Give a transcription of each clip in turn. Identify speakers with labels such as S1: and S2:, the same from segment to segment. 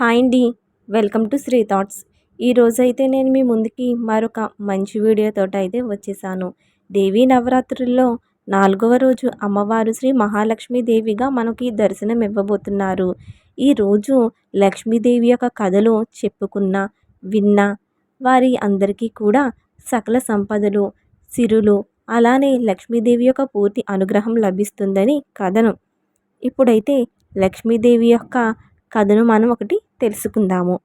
S1: Hi అండి. Welcome to Shri thoughts. ఈరోజైతే నేను మీ ముందుకి మరొక మంచి వీడియోతో అయితే వచ్చేసాను. దేవీ నవరాత్రుల్లో నాలుగవ రోజు అమ్మవారు శ్రీ మహాలక్ష్మీదేవిగా మనకి దర్శనం ఇవ్వబోతున్నారు. ఈరోజు లక్ష్మీదేవి యొక్క కథలు చెప్పుకున్న విన్న వారి అందరికీ కూడా సకల సంపదలు సిరులు అలానే లక్ష్మీదేవి యొక్క పూర్తి అనుగ్రహం లభిస్తుందని కథనం. ఇప్పుడైతే లక్ష్మీదేవి యొక్క కథను మనం ఒకటి తెలుసుకుందాము.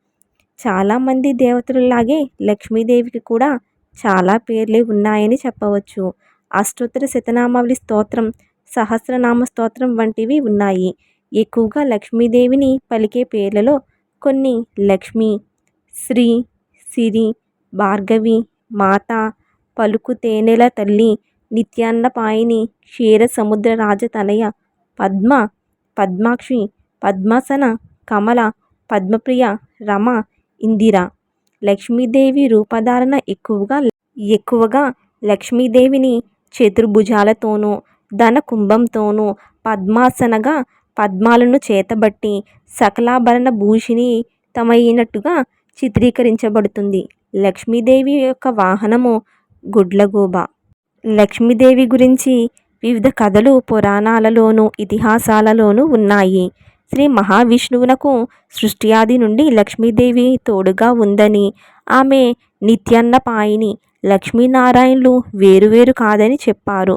S1: చాలామంది దేవతలలాగే లక్ష్మీదేవికి కూడా చాలా పేర్లే ఉన్నాయని చెప్పవచ్చు. అష్టోత్తర శతనామావళి స్తోత్రం సహస్రనామ స్తోత్రం వంటివి ఉన్నాయి. ఎక్కువగా లక్ష్మీదేవిని పలికే పేర్లలో కొన్ని లక్ష్మి శ్రీ సిరి భార్గవి మాత పలుకు తేనెల తల్లి నిత్యాన్నపాయిని క్షీర సముద్ర రాజ తనయ పద్మ పద్మాక్షి పద్మాసన కమల పద్మప్రియ రమ ఇందిర. లక్ష్మీదేవి రూపధారణ ఎక్కువగా ఎక్కువగా లక్ష్మీదేవిని చతుర్భుజాలతోనూ ధన కుంభంతోనూ పద్మాసనగా పద్మాలను చేతబట్టి సకలాభరణ భూషిణి తమైనట్టుగా చిత్రీకరించబడుతుంది. లక్ష్మీదేవి యొక్క వాహనము గుడ్లగూబ. లక్ష్మీదేవి గురించి వివిధ కథలు పురాణాలలోనూ ఇతిహాసాలలోనూ ఉన్నాయి. శ్రీ మహావిష్ణువునకు సృష్టి ఆది నుండి లక్ష్మీదేవి తోడుగా ఉందని. ఆమె నిత్యన్నపాయిని లక్ష్మీనారాయణులు వేరువేరు కాదని చెప్పారు.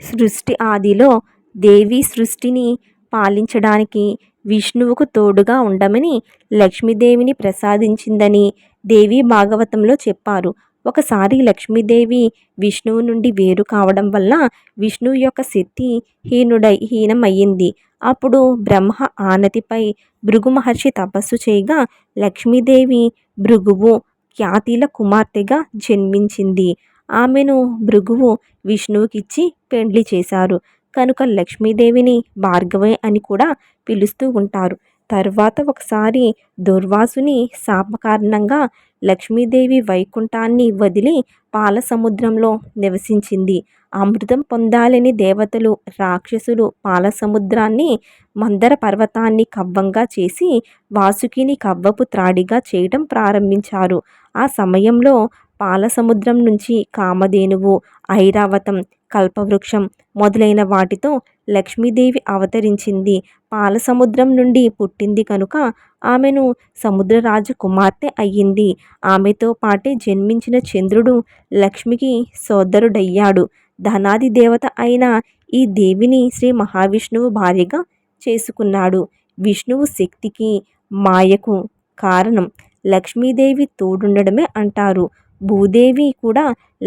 S1: సృష్టి ఆదిలో దేవి సృష్టిని పాలించడానికి విష్ణువుకు తోడుగా ఉండమని లక్ష్మీదేవిని ప్రసాదించిందని దేవి భాగవతంలో చెప్పారు. ఒకసారి లక్ష్మీదేవి విష్ణువు నుండి వేరు కావడం వల్ల విష్ణువు యొక్క శక్తి హీనుడై హీనమయ్యింది. అప్పుడు బ్రహ్మ ఆనతిపై భృగు మహర్షి తపస్సు చేయగా లక్ష్మీదేవి భృగువు ఖ్యాతిల కుమార్తెగా జన్మించింది. ఆమెను భృగువు విష్ణువుకిచ్చి పెండ్లి చేశారు. కనుక లక్ష్మీదేవిని భార్గవి అని కూడా పిలుస్తూ ఉంటారు. తర్వాత ఒకసారి దుర్వాసుని శాప కారణంగా లక్ష్మీదేవి వైకుంఠాన్ని వదిలి పాల సముద్రంలో నివసించింది. అమృతం పొందాలని దేవతలు రాక్షసులు పాల సముద్రాన్ని మందర పర్వతాన్ని కవ్వంగా చేసి వాసుకిని కవ్వపు త్రాడిగా చేయడం ప్రారంభించారు. ఆ సమయంలో పాల సముద్రం నుంచి కామధేనువు ఐరావతం కల్పవృక్షం మొదలైన వాటితో లక్ష్మీదేవి అవతరించింది. పాల సముద్రం నుండి పుట్టింది కనుక ఆమెను సముద్రరాజు కుమార్తె అయ్యింది. ఆమెతో పాటే జన్మించిన చంద్రుడు లక్ష్మికి సోదరుడయ్యాడు. ధనాది దేవత అయిన ఈ దేవిని శ్రీ మహావిష్ణువు భార్యగా చేసుకున్నాడు. విష్ణువు శక్తికి మాయకు కారణం లక్ష్మీదేవి తోడుండడమే అంటారు. భూదేవి కూడా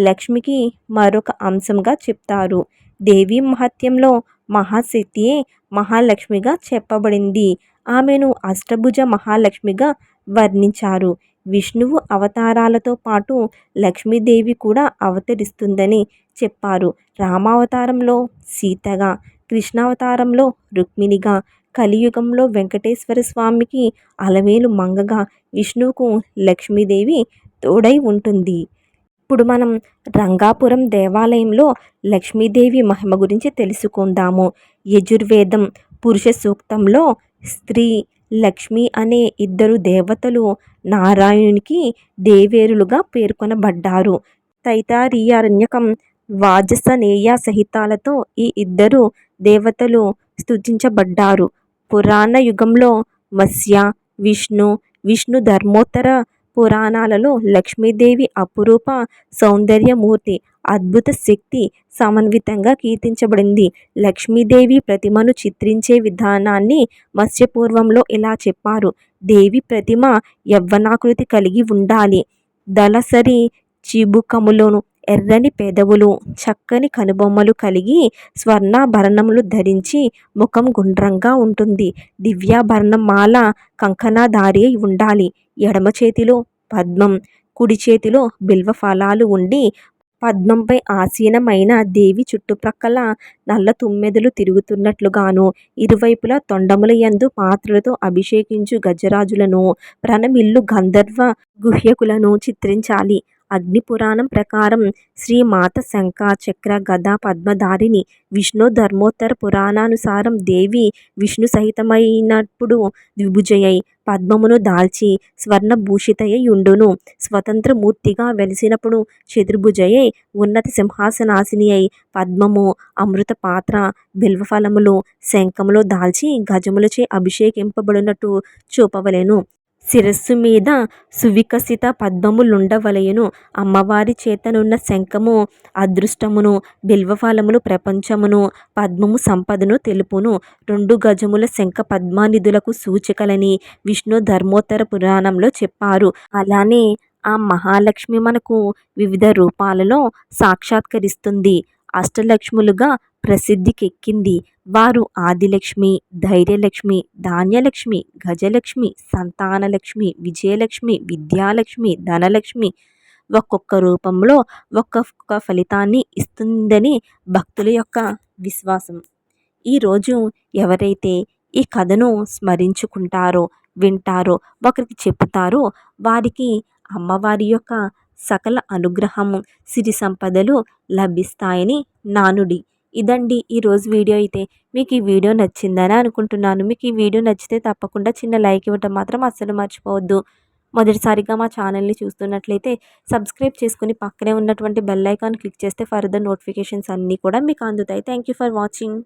S1: లక్ష్మికి మరొక అంశంగా చెప్తారు. దేవీ మహత్యంలో మహాశక్తియే మహాలక్ష్మిగా చెప్పబడింది. ఆమెను అష్టభుజ మహాలక్ష్మిగా వర్ణించారు. విష్ణువు అవతారాలతో పాటు లక్ష్మీదేవి కూడా అవతరిస్తుందని చెప్పారు. రామావతారంలో సీతగా కృష్ణావతారంలో రుక్మిణిగా కలియుగంలో వెంకటేశ్వర స్వామికి అలవేలు మంగగా విష్ణువుకు లక్ష్మీదేవి తోడై ఉంటుంది. ఇప్పుడు మనం రంగాపురం దేవాలయంలో లక్ష్మీదేవి మహిమ గురించి తెలుసుకుందాము. యజుర్వేదం పురుష సూక్తంలో స్త్రీ లక్ష్మి అనే ఇద్దరు దేవతలు నారాయణునికి దేవేరులుగా పేర్కొనబడ్డారు. తైతారీయారణ్యకం వాజసనేయ సహితాలతో ఈ ఇద్దరు దేవతలు స్థుతించబడ్డారు పురాణ యుగంలో మత్స్య విష్ణు విష్ణు ధర్మోత్తర పురాణాలలో లక్ష్మీదేవి అపురూప సౌందర్యమూర్తి అద్భుత శక్తి సమన్వితంగా కీర్తించబడింది. లక్ష్మీదేవి ప్రతిమను చిత్రించే విధానాన్ని మత్స్యపూర్వంలో ఇలా చెప్పారు? దేవి ప్రతిమ యవ్వనాకృతి కలిగి ఉండాలి. దళసరి చిబుకములను ఎర్రని పెదవులు చక్కని కనుబొమ్మలు కలిగి స్వర్ణాభరణములు ధరించి ముఖం గుండ్రంగా ఉంటుంది. దివ్యాభరణం మాల కంకణాధారి అయి ఉండాలి. ఎడమ చేతిలో పద్మం కుడి చేతిలో బిల్వ ఫలాలు ఉండి పద్మంపై ఆసీనమైన దేవి చుట్టుప్రక్కల నల్ల తుమ్మెదలు తిరుగుతున్నట్లుగాను ఇరువైపులా తొండముల యందు పాత్రలతో అభిషేకించు గజరాజులను ప్రణమిల్లు గంధర్వ గుహ్యకులను చిత్రించాలి. అగ్ని పురాణం ప్రకారం శ్రీ మాత శంఖ చక్ర గద పద్మధారిణి విష్ణు ధర్మోత్తర పురాణానుసారం దేవి విష్ణు సహితమైనప్పుడు ద్విభుజయై పద్మమును దాల్చి స్వర్ణభూషితయై ఉండును స్వతంత్రమూర్తిగా వెలిసినప్పుడు చతుర్భుజయై ఉన్నత సింహాసనాసిని అయి పద్మము అమృత పాత్ర బిల్వఫలములు శంఖములు దాల్చి గజములచే అభిషేకింపబడినట్టు చూపవలెను. శిరస్సు మీద సువికసిత పద్మములుండవలయును అమ్మవారి చేతనున్న శంఖము అదృష్టమును బిల్వఫలములు ప్రపంచమును పద్మము సంపదను తెలుపును. రెండు గజముల శంఖ పద్మానిధులకు సూచికలని విష్ణు ధర్మోత్తర పురాణంలో చెప్పారు. అలానే ఆ మహాలక్ష్మి మనకు వివిధ రూపాలలో సాక్షాత్కరిస్తుంది. అష్టలక్ష్ములుగా ప్రసిద్ధికెక్కింది. వారు ఆదిలక్ష్మి ధైర్యలక్ష్మి ధాన్యలక్ష్మి గజలక్ష్మి సంతానలక్ష్మి విజయలక్ష్మి విద్యాలక్ష్మి ధనలక్ష్మి. ఒక్కొక్క రూపంలో ఒక్కొక్క ఫలితాన్ని ఇస్తుందని భక్తుల యొక్క విశ్వాసం. ఈరోజు ఎవరైతే ఈ కథను స్మరించుకుంటారో వింటారో ఒకరికి చెప్తారో వారికి అమ్మవారి యొక్క సకల అనుగ్రహము సిరి సంపదలు లభిస్తాయని నానుడి. ఇదండి ఈరోజు వీడియో అయితే. మీకు ఈ వీడియో నచ్చిందని అనుకుంటున్నాను. మీకు ఈ వీడియో నచ్చితే తప్పకుండా చిన్న లైక్ ఇవ్వటం మాత్రం అస్సలు మర్చిపోవద్దు. మొదటిసారిగా మా ఛానల్ని చూస్తున్నట్లయితే సబ్స్క్రైబ్ చేసుకుని పక్కనే ఉన్నటువంటి బెల్ ఐకాన్ క్లిక్ చేస్తే ఫర్దర్ నోటిఫికేషన్స్ అన్నీ కూడా మీకు అందుతాయి. Thank you for watching.